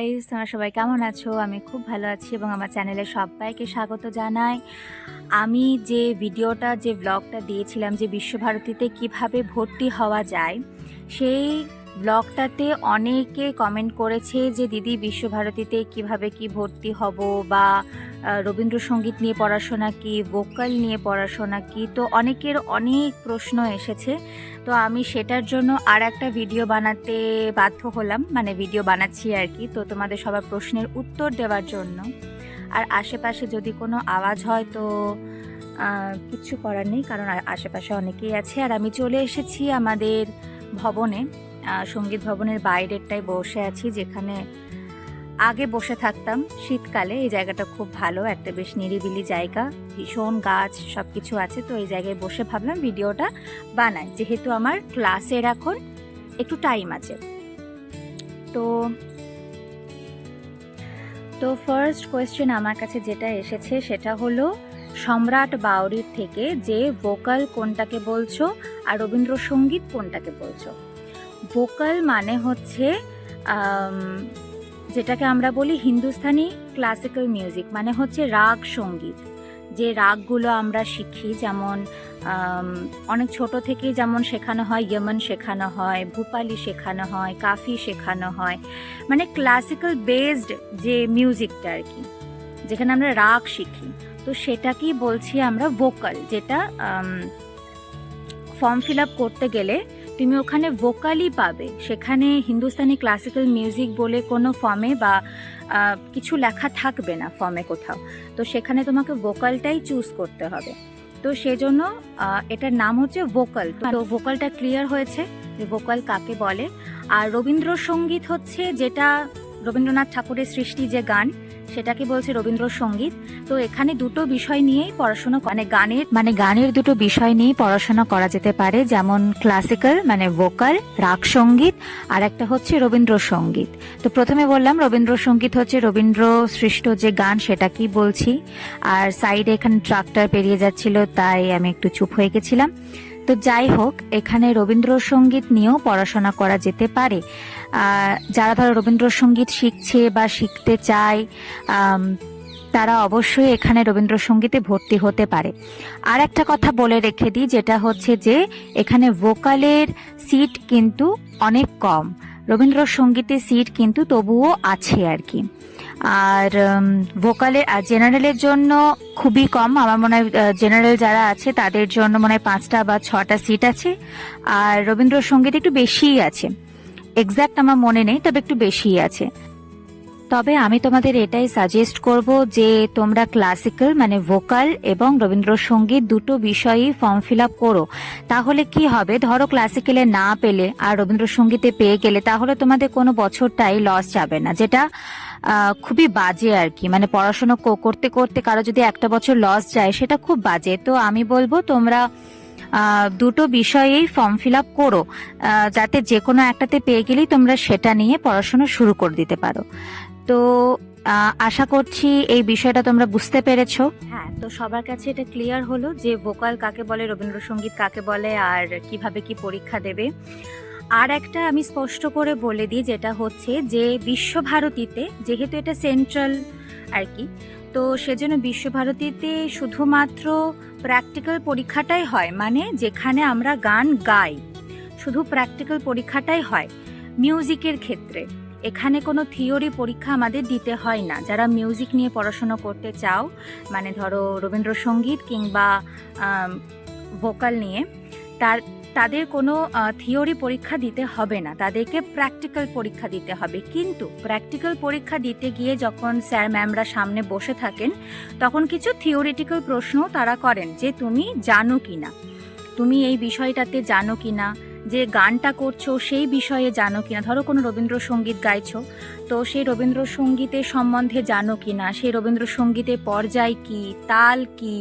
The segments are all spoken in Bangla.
গাইস তোমরা সবাই কেমন আছো? আমি খুব ভালো আছি এবং আমার চ্যানেলে সবাইকে স্বাগত জানাই। আমি যে ভিডিওটা, যে ব্লগটা দিয়েছিলাম, যে বিশ্বভারতীতে কীভাবে ভর্তি হওয়া যায়, সেই ব্লগটাতে অনেকে কমেন্ট করেছে যে, দিদি, বিশ্বভারতীতে কীভাবে কি ভর্তি হব বা রবীন্দ্রসঙ্গীত নিয়ে পড়াশোনা কি, ভোকাল নিয়ে পড়াশোনা কি, তো অনেকের অনেক প্রশ্ন এসেছে। তো আমি সেটার জন্য আর একটা ভিডিও বানাতে বাধ্য হলাম মানে ভিডিও বানাচ্ছি আর কি। তো তোমাদের সবার প্রশ্নের উত্তর দেওয়ার জন্য। আর আশেপাশে যদি কোনো আওয়াজ হয় তো কিচ্ছু করার নেই, কারণ আশেপাশে অনেকেই আছে। আর আমি চলে এসেছি আমাদের ভবনে সংগীত ভবনের বাইরেরটায় বসে আছি, যেখানে আগে বসে থাকতাম। শীতকালে এই জায়গাটা খুব ভালো, একটা বেশ নিরিবিলি জায়গা, ভীষণ গাছ সব কিছু আছে। তো এই জায়গায় বসে ভাবলাম ভিডিওটা বানাই। যেহেতু আমার ক্লাসের এখন একটু টাইম আছে। তো তো ফার্স্ট কোয়েশ্চেন আমার কাছে যেটা এসেছে সেটা হলো, সম্রাট বাউরির থেকে যে ভোকাল কোনটাকে বলছো আর রবীন্দ্রসঙ্গীত কোনটাকে বলছো? ভোকাল মানে হচ্ছে যেটাকে আমরা বলি হিন্দুস্থানি ক্লাসিক্যাল মিউজিক মানে হচ্ছে রাগ সংগীত। যে রাগগুলো আমরা শিখি, যেমন অনেক ছোট থেকেই যেমন শেখানো হয়, ইয়মন শেখানো হয়, ভূপালি শেখানো হয়, কাফি শেখানো হয় মানে ক্লাসিক্যাল বেসড যে মিউজিকটা আর কি, যেখানে আমরা রাগ শিখি। তো সেটাকেই বলছি আমরা ভোকাল যেটা ফর্ম ফিল আপ করতে গেলে তুমি ওখানে ভোকালই পাবে। সেখানে হিন্দুস্তানি ক্লাসিক্যাল মিউজিক বলে কোনো ফর্মে বা কিছু লেখা থাকবে না ফর্মে কোথাও। তো সেখানে তোমাকে ভোকালটাই চুজ করতে হবে। তো সেজন্য এটার নাম হচ্ছে ভোকাল তো ভোকালটা ক্লিয়ার হয়েছে যে ভোকাল কাকে বলে। আর রবীন্দ্রসঙ্গীত হচ্ছে যেটা রবীন্দ্রনাথ ঠাকুরের সৃষ্টি যে গান সেটাকে বলছে রবীন্দ্রসঙ্গীত? তো এখানে দুটো বিষয় নিয়েই পড়াশোনা মানে গানের মানে গানের দুটো বিষয় নিয়েই পড়াশোনা করা যেতে পারে। যেমন ক্লাসিক্যাল মানে ভোকাল রাগ সংগীত আর একটা হচ্ছে রবীন্দ্রসঙ্গীত। তো প্রথমে বললাম রবীন্দ্রসঙ্গীত হচ্ছে রবীন্দ্র সৃষ্ট যে গান, সেটা কি বলছি? আর সাইডে এখানে ট্রাক্টর পেরিয়ে যাচ্ছিল, তাই আমি একটু চুপ হয়ে গেছিলাম। তো যাই হোক, এখানে রবীন্দ্রসঙ্গীত নিয়েও পড়াশোনা করা যেতে পারে। যারা ধরো রবীন্দ্রসঙ্গীত শিখছে বা শিখতে চায় তারা অবশ্যই এখানে রবীন্দ্রসঙ্গীতে ভর্তি হতে পারে। আর একটা কথা বলে রেখে দিই, যেটা হচ্ছে যে এখানে ভোকালের সিট কিন্তু অনেক কম। রবীন্দ্রসঙ্গীতের সিট কিন্তু তবুও আছে আর কি। আর ভোকালের আর জেনারেলের জন্য খুবই কম। আমার মনে হয় জেনারেল যারা আছে তাদের জন্য মনে হয় পাঁচটা বা ছটা সিট আছে। আর রবীন্দ্রসঙ্গীত একটু বেশিই আছে। এক্স্যাক্ট আমার মনে নেই, তবে একটু বেশিই আছে। তবে আমি তোমাদের এটাই সাজেস্ট করব যে তোমরা ক্লাসিক্যাল মানে ভোকাল এবং রবীন্দ্রসঙ্গীত দুটো বিষয়ই ফর্ম ফিল আপ করো। তাহলে কি হবে? ধরো ক্লাসিক্যালে না পেলে আর রবীন্দ্রসঙ্গীতে পেয়ে গেলে, তাহলে তোমাদের কোনো বছরটাই লস যাবে না। যেটা খুবই বাজে আর কি। মানে পড়াশোনা করতে করতে কারও যদি একটা বছর লস যায়, সেটা খুব বাজে। তো আমি বলব তোমরা দুটো বিষয়েই ফর্ম ফিল আপ করো যাতে যে কোনো একটাতে পেয়ে গেলেই তোমরা সেটা নিয়ে পড়াশোনা শুরু করে দিতে পারো। তো আশা করছি এই বিষয়টা তোমরা বুঝতে পেরেছ। হ্যাঁ তো সবার কাছে এটা ক্লিয়ার হলো যে ভোকাল কাকে বলে, রবীন্দ্রসঙ্গীত কাকে বলে, আর কীভাবে কি পরীক্ষা দেবে। আর একটা আমি স্পষ্ট করে বলে দিই, যেটা হচ্ছে যে বিশ্বভারতীতে, যেহেতু এটা সেন্ট্রাল আর কি তো সেজন্য বিশ্বভারতীতে শুধুমাত্র প্র্যাকটিক্যাল পরীক্ষাটাই হয় মানে যেখানে আমরা গান গাই, শুধু প্র্যাকটিক্যাল পরীক্ষাটাই হয় মিউজিকের ক্ষেত্রে। এখানে কোনো থিওরি পরীক্ষা আমাদের দিতে হয় না। যারা মিউজিক নিয়ে পড়াশুনো করতে চাও মানে ধরো রবীন্দ্রসঙ্গীত কিংবা ভোকাল নিয়ে, তার তাদের কোনো থিওরি পরীক্ষা দিতে হবে না। তাদেরকে প্র্যাকটিক্যাল পরীক্ষা দিতে হবে। কিন্তু প্র্যাকটিক্যাল পরীক্ষা দিতে গিয়ে যখন স্যার ম্যামরা সামনে বসে থাকেন, তখন কিছু থিওরিটিক্যাল প্রশ্ন তারা করেন যে, তুমি জানো কি না তুমি এই বিষয়টাতে জানো কি না যে গানটা করছ সেই বিষয়ে জানো কিনা? ধরো কোনো রবীন্দ্রসঙ্গীত গাইছো, তো সেই রবীন্দ্রসঙ্গীতের সম্বন্ধে জানো কিনা? সেই রবীন্দ্রসঙ্গীতের পর্যায় কি? তাল কি?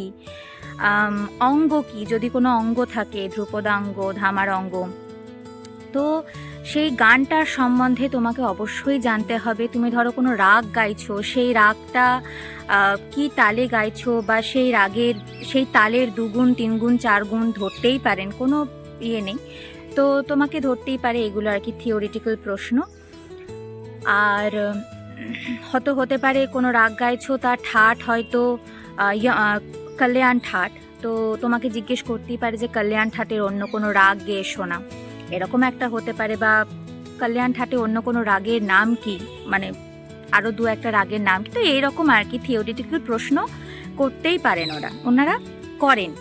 অঙ্গ কি? যদি কোনো অঙ্গ থাকে, ধ্রুপদাঙ্গ ধামার অঙ্গ তো সেই গানটার সম্বন্ধে তোমাকে অবশ্যই জানতে হবে। তুমি ধরো কোনো রাগ গাইছো, সেই রাগটা কি তালে গাইছো বা সেই রাগের, সেই তালের দুগুণ, তিনগুণ, চারগুণ ধরতেই পারেন, কোনো ইয়ে নেই। তো তোমাকে ধরতেই পারে এগুলো আর কি থিওরিটিক্যাল প্রশ্ন। আর হয়তো হতে পারে কোনো রাগ গাইছো, তার ঠাট হয়তো কল্যাণ ঠাট। তো তোমাকে জিজ্ঞেস করতেই পারে যে কল্যাণ ঠাটের অন্য কোনো রাগ গেয়ে শোনা এরকম একটা হতে পারে বা কল্যাণ ঠাটে অন্য কোনো রাগের নাম কি? মানে আরও দু একটা রাগের নাম কি? তো এইরকম আর কি থিওরিটিক্যাল প্রশ্ন করতেই পারেন ওরা। ওনারা করেন।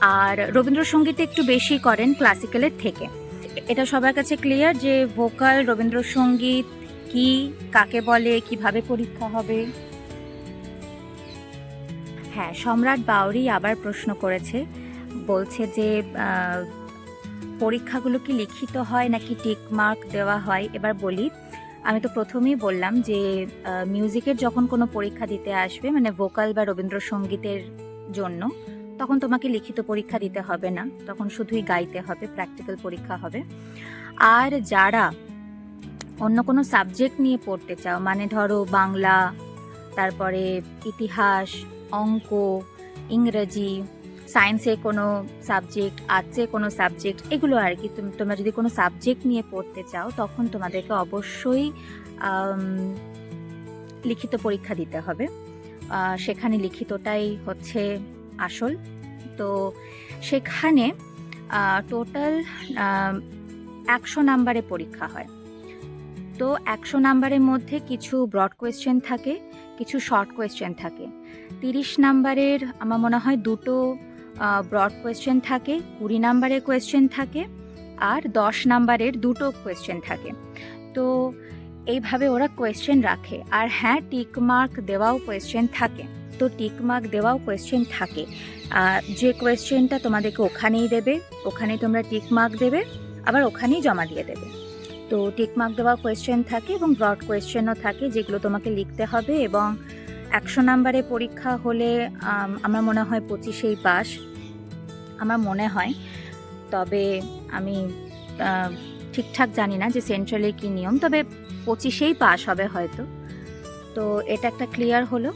আর রবীন্দ্রসঙ্গীত একটু বেশি করেন ক্লাসিক্যালের থেকে। এটা সবার কাছে ক্লিয়ার যে ভোকাল রবীন্দ্রসঙ্গীত কি, কাকে বলে, কীভাবে পরীক্ষা হবে? হ্যাঁ সম্রাট বাউরি আবার প্রশ্ন করেছে, বলছে যে পরীক্ষাগুলো কি লিখিত হয় নাকি টিক মার্ক দেওয়া হয়? এবার বলি, আমি তো প্রথমেই বললাম যে মিউজিকের যখন কোনো পরীক্ষা দিতে আসবে মানে ভোকাল বা রবীন্দ্রসঙ্গীতের জন্য, তখন তোমাকে লিখিত পরীক্ষা দিতে হবে না, তখন শুধুই গাইতে হবে প্র্যাকটিক্যাল পরীক্ষা হবে। আর যারা অন্য কোনো সাবজেক্ট নিয়ে পড়তে চাও মানে ধরো বাংলা, তারপরে ইতিহাস অঙ্ক, ইংরেজি সায়েন্সের কোনো সাবজেক্ট আর্টসের কোনো সাবজেক্ট এগুলো আর কি। তুমি- তোমরা যদি কোনো সাবজেক্ট নিয়ে পড়তে চাও, তখন তোমাদেরকে অবশ্যই লিখিত পরীক্ষা দিতে হবে। সেখানে লিখিতটাই হচ্ছে আসল। তো সেখানে টোটাল একশো নাম্বারে পরীক্ষা হয়। তো একশো নাম্বারের মধ্যে কিছু ব্রড কোয়েশ্চেন থাকে, কিছু শর্ট কোয়েশ্চেন থাকে। তিরিশ নাম্বারের আমার মনে হয় দুটো ব্রড কোয়েশ্চেন থাকে, কুড়ি নাম্বারের কোয়েশ্চেন থাকে, আর দশ নাম্বারের দুটো কোয়েশ্চেন থাকে। তো এইভাবে ওরা কোয়েশ্চেন রাখে। আর হ্যাঁ টিক মার্ক দেওয়াও কোয়েশ্চেন থাকে। তো টিক মার্ক দেওয়াও কোয়েশ্চেন থাকে। যে কোয়েশ্চেনটা তোমাদেরকে ওখানেই দেবে ওখানেই তোমরা টিক মার্ক দেবে, আবার ওখানেই জমা দিয়ে দেবে। তো টিক মার্ক দেওয়া কোয়েশ্চেন থাকে এবং ব্রড কোয়েশ্চেনও থাকে যেগুলো তোমাকে লিখতে হবে এবং একশো নাম্বারে পরীক্ষা হলে আমার মনে হয় পঁচিশেই পাস, আমার মনে হয়। তবে আমি ঠিকঠাক জানি না যে সেন্ট্রালে কী নিয়ম, তবে পঁচিশেই পাস হবে হয়তো। তো এটা একটা ক্লিয়ার হলো।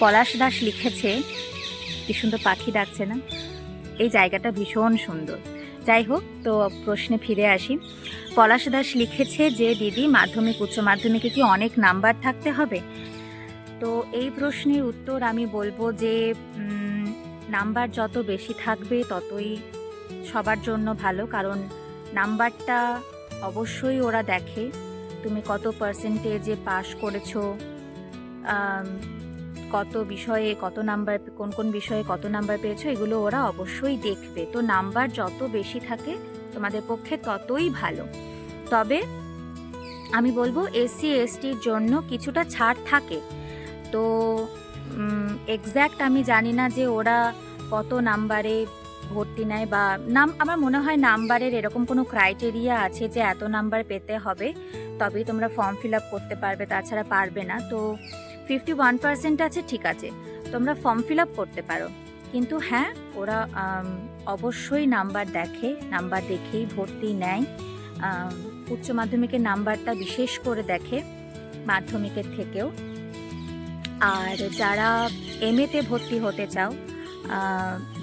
পলাশ দাস লিখেছে, কি সুন্দর পাখি ডাকছে না? এই জায়গাটা ভীষণ সুন্দর। যাই হোক, তো প্রশ্নে ফিরে আসি। পলাশ দাস লিখেছে যে, দিদি, মাধ্যমিক, উচ্চ মাধ্যমিকে কি অনেক নাম্বার থাকতে হবে? তো এই প্রশ্নের উত্তর আমি বলব যে নাম্বার যত বেশি থাকবে ততই সবার জন্য ভালো, কারণ নাম্বারটা অবশ্যই ওরা দেখে। তুমি কত পার্সেন্টেজে পাশ করেছ? কত বিষয়ে কত নাম্বার, কোন কোন বিষয়ে কত নাম্বার পেয়েছ? এগুলো ওরা অবশ্যই দেখবে। তো নাম্বার যত বেশি থাকে তোমাদের পক্ষে ততই ভালো। তবে আমি বলব এসসি এসটির জন্য কিছুটা ছাড় থাকে। তো এক্স্যাক্ট আমি জানি না যে ওরা কত নাম্বারে ভর্তি নেয় বা নাম, আমার মনে হয় নাম্বারের এরকম কোনো ক্রাইটেরিয়া আছে যে এত নাম্বার পেতে হবে। তবেই তোমরা ফর্ম ফিল আপ করতে পারবে, তাছাড়া পারবে না। তো ফিফটি ওয়ান পার্সেন্ট আছে, ঠিক আছে। তোমরা ফর্ম ফিল আপ করতে পারো। কিন্তু হ্যাঁ ওরা অবশ্যই নাম্বার দেখে, নাম্বার দেখেই ভর্তি নেয়। উচ্চ মাধ্যমিকের নাম্বারটা বিশেষ করে দেখে মাধ্যমিকের থেকেও। আর যারা এমএতে ভর্তি হতে চাও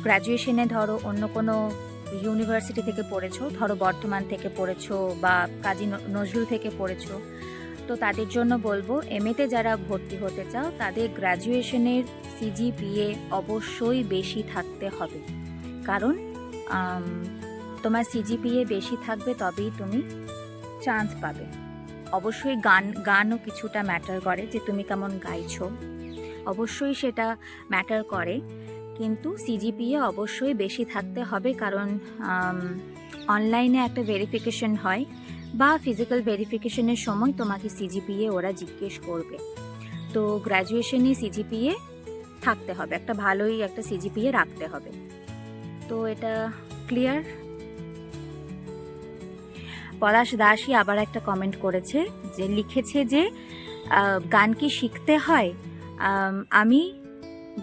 গ্র্যাজুয়েশনে ধরো অন্য কোনো ইউনিভার্সিটি থেকে পড়েছো, ধরো বর্ধমান থেকে পড়েছো বা কাজী নজরুল থেকে পড়েছো, তো তাদের জন্য বলব এমএতে যারা ভর্তি হতে চাও, তাদের গ্র্যাজুয়েশনের সিজিপিএ অবশ্যই বেশি থাকতে হবে। কারণ তোমার সিজিপিএ বেশি থাকবে তবেই তুমি চান্স পাবে। অবশ্যই গান, গানও কিছুটা ম্যাটার করে যে তুমি কেমন গাইছো। অবশ্যই সেটা ম্যাটার করে, কিন্তু সিজিপিএ অবশ্যই বেশি থাকতে হবে কারণ অনলাইনে একটা ভেরিফিকেশন হয় বা ফিজিক্যাল ভেরিফিকেশনের সময় তোমাকে সিজিপিএ ওরা জিজ্ঞেস করবে। তো গ্র্যাজুয়েশনে সিজিপিএ থাকতে হবে, একটা ভালোই একটা সিজিপিএ রাখতে হবে। তো এটা ক্লিয়ার পলাশ দাসই আবার একটা কমেন্ট করেছে যে লিখেছে যে গান কি শিখতে হয়? আমি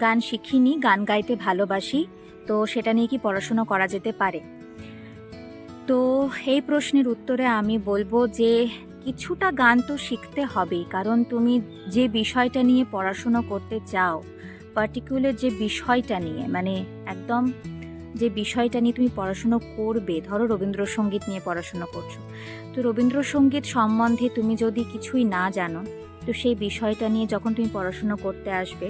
গান শিখিনি, গান গাইতে ভালোবাসি, তো সেটা নিয়ে কি পড়াশুনো করা যেতে পারে? তো এই প্রশ্নের উত্তরে আমি বলব যে, কিছুটা গান তো শিখতে হবেই, কারণ তুমি যে বিষয়টা নিয়ে পড়াশুনো করতে চাও পার্টিকুলার যে বিষয়টা নিয়ে মানে একদম যে বিষয়টা নিয়ে তুমি পড়াশুনো করবে, ধরো রবীন্দ্রসঙ্গীত নিয়ে পড়াশুনো করছ। তো রবীন্দ্রসঙ্গীত সম্বন্ধে তুমি যদি কিছুই না জানো, তো সেই বিষয়টা নিয়ে যখন তুমি পড়াশুনো করতে আসবে,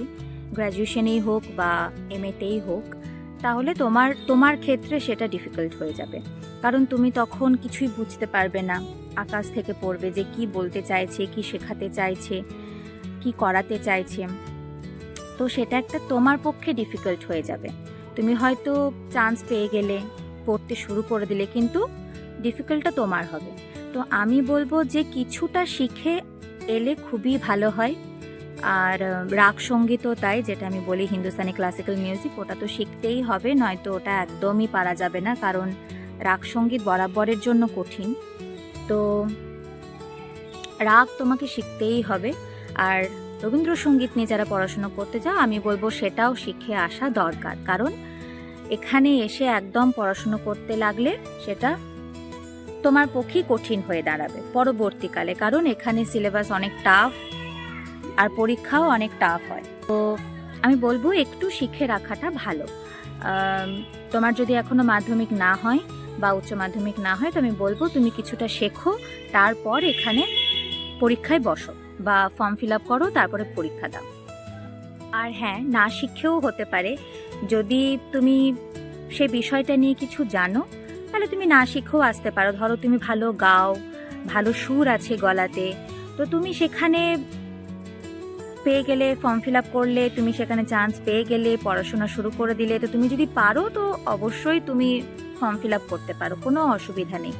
গ্র্যাজুয়েশনেই হোক বা এম এতেই হোক, তাহলে তোমার তোমার ক্ষেত্রে সেটা ডিফিকাল্ট হয়ে যাবে। কারণ তুমি তখন কিছুই বুঝতে পারবে না। আকাশ থেকে পড়বে যে কি বলতে চাইছে, কি শেখাতে চাইছে, কি করাতে চাইছে। তো সেটা একটা তোমার পক্ষে ডিফিকাল্ট হয়ে যাবে। তুমি হয়তো চান্স পেয়ে গেলে, পড়তে শুরু করে দিলে, কিন্তু ডিফিকাল্টটা তোমার হবে। তো আমি বলব যে কিছুটা শিখে এলে খুবই ভালো হয়। আর রাগ সঙ্গীতও তাই, যেটা আমি বলি হিন্দুস্তানি ক্লাসিক্যাল মিউজিক ওটা তো শিখতেই হবে, নয়তো ওটা একদমই পারা যাবে না, কারণ রাগ সংগীত বরাবরের জন্য কঠিন। তো রাগ তোমাকে শিখতেই হবে। আর রবীন্দ্রসঙ্গীত নিয়ে যারা পড়াশোনা করতে যাও, আমি বলব সেটাও শিখে আসা দরকার। কারণ এখানে এসে একদম পড়াশুনো করতে লাগলে সেটা তোমার পক্ষেই কঠিন হয়ে দাঁড়াবে পরবর্তীকালে। কারণ এখানে সিলেবাস অনেক টাফ আর পরীক্ষাও অনেক টাফ হয়। তো আমি বলব একটু শিখে রাখাটা ভালো। তোমার যদি এখনও মাধ্যমিক না হয় বা উচ্চ মাধ্যমিক না হয়, তো আমি বলব তুমি কিছুটা শেখো, তারপর এখানে পরীক্ষায় বসো। বা ফর্ম ফিল আপ করো, তারপরে পরীক্ষা দাও। আর হ্যাঁ না শিখেও হতে পারে। যদি তুমি সে বিষয়টা নিয়ে কিছু জানো, তাহলে তুমি না শিখেও আসতে পারো। ধরো তুমি ভালো গাও, ভালো সুর আছে গলাতে, তো তুমি সেখানে পেয়ে গেলে ফর্ম ফিল আপ করলে, তুমি সেখানে চান্স পেয়ে গেলে, পড়াশোনা শুরু করে দিলে, তো তুমি যদি পারো, তো অবশ্যই তুমি ফর্ম ফিল আপ করতে পারো, কোনো অসুবিধা নেই।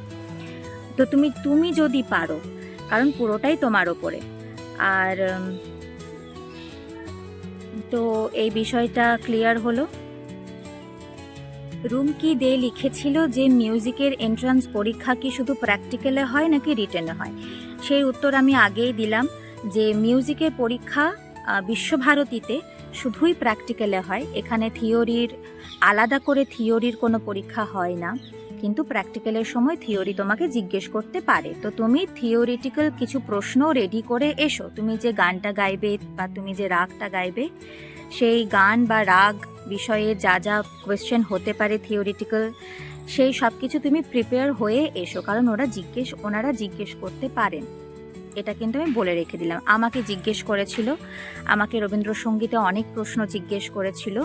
তো তুমি তুমি যদি পারো, কারণ পুরোটাই তোমার ওপরে। আর তো এই বিষয়টা ক্লিয়ার হলো। রুমকি দে লিখেছিল যে মিউজিকের এন্ট্রান্স পরীক্ষা কি শুধু প্র্যাকটিক্যালে হয় নাকি রিটেনে হয়? সেই উত্তর আমি আগেই দিলাম যে মিউজিকের পরীক্ষা বিশ্বভারতীতে শুধুই প্র্যাকটিক্যালে হয়। এখানে থিওরির আলাদা করে থিওরির কোনো পরীক্ষা হয় না। কিন্তু প্র্যাকটিক্যালের সময় থিওরি তোমাকে জিজ্ঞেস করতে পারে। তো তুমি থিওরিটিক্যাল কিছু প্রশ্ন রেডি করে এসো। তুমি যে গানটা গাইবে বা তুমি যে রাগটা গাইবে, সেই গান বা রাগ বিষয়ে যা যা কোয়েশ্চেন হতে পারে থিওরিটিক্যাল সেই সব কিছু তুমি প্রিপেয়ার হয়ে এসো। কারণ ওরা জিজ্ঞেস, ওনারা জিজ্ঞেস করতে পারেন এটা কিন্তু আমি বলে রেখে দিলাম। আমাকে জিজ্ঞেস করেছিল, আমাকে রবীন্দ্রসঙ্গীতে অনেক প্রশ্ন জিজ্ঞেস করেছিল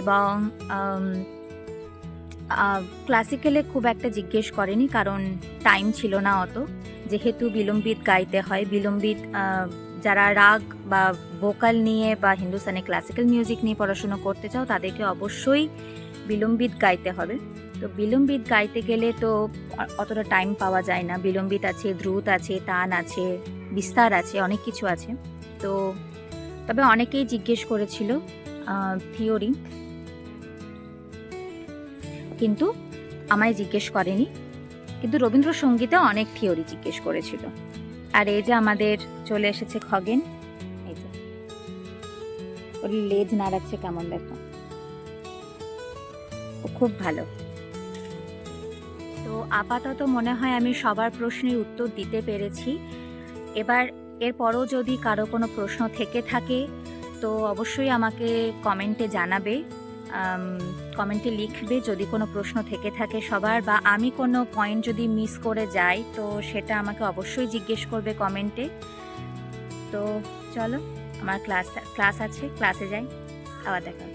এবং ক্লাসিক্যালে খুব একটা জিজ্ঞেস করেনি, কারণ টাইম ছিল না অত। যেহেতু বিলম্বিত গাইতে হয়, বিলম্বিত যারা রাগ বা ভোকাল নিয়ে বা হিন্দুস্তানি ক্লাসিক্যাল মিউজিক নিয়ে পড়াশুনো করতে চাও, তাদেরকে অবশ্যই বিলম্বিত গাইতে হবে। তো বিলম্বিত গাইতে গেলে তো অতটা টাইম পাওয়া যায় না। বিলম্বিত আছে, দ্রুত আছে তান আছে, বিস্তার আছে, অনেক কিছু আছে। তো তবে অনেকেই জিজ্ঞেস করেছিল থিওরি কিন্তু আমায় জিজ্ঞেস করেনি। কিন্তু রবীন্দ্রসঙ্গীতে অনেক থিওরি জিজ্ঞেস করেছিল। আর এই যে আমাদের চলে এসেছে খগেন, এই যে। ওর লেজ নাড়াচ্ছে কেমন দেখো। ও খুব ভালো। তো আপাতত মনে হয় আমি সবার প্রশ্নের উত্তর দিতে পেরেছি। এবার এরপরও যদি কারও কোনো প্রশ্ন থেকে থাকে, তো অবশ্যই আমাকে কমেন্টে জানাবে। কমেন্টে লিখবে, যদি কোনো প্রশ্ন থেকে থাকে সবার, বা আমি কোনো পয়েন্ট যদি মিস করে যাই, তো সেটা আমাকে অবশ্যই জিজ্ঞেস করবে কমেন্টে তো চলো, আমার ক্লাস ক্লাস আছে ক্লাসে যাই, আবার দেখা।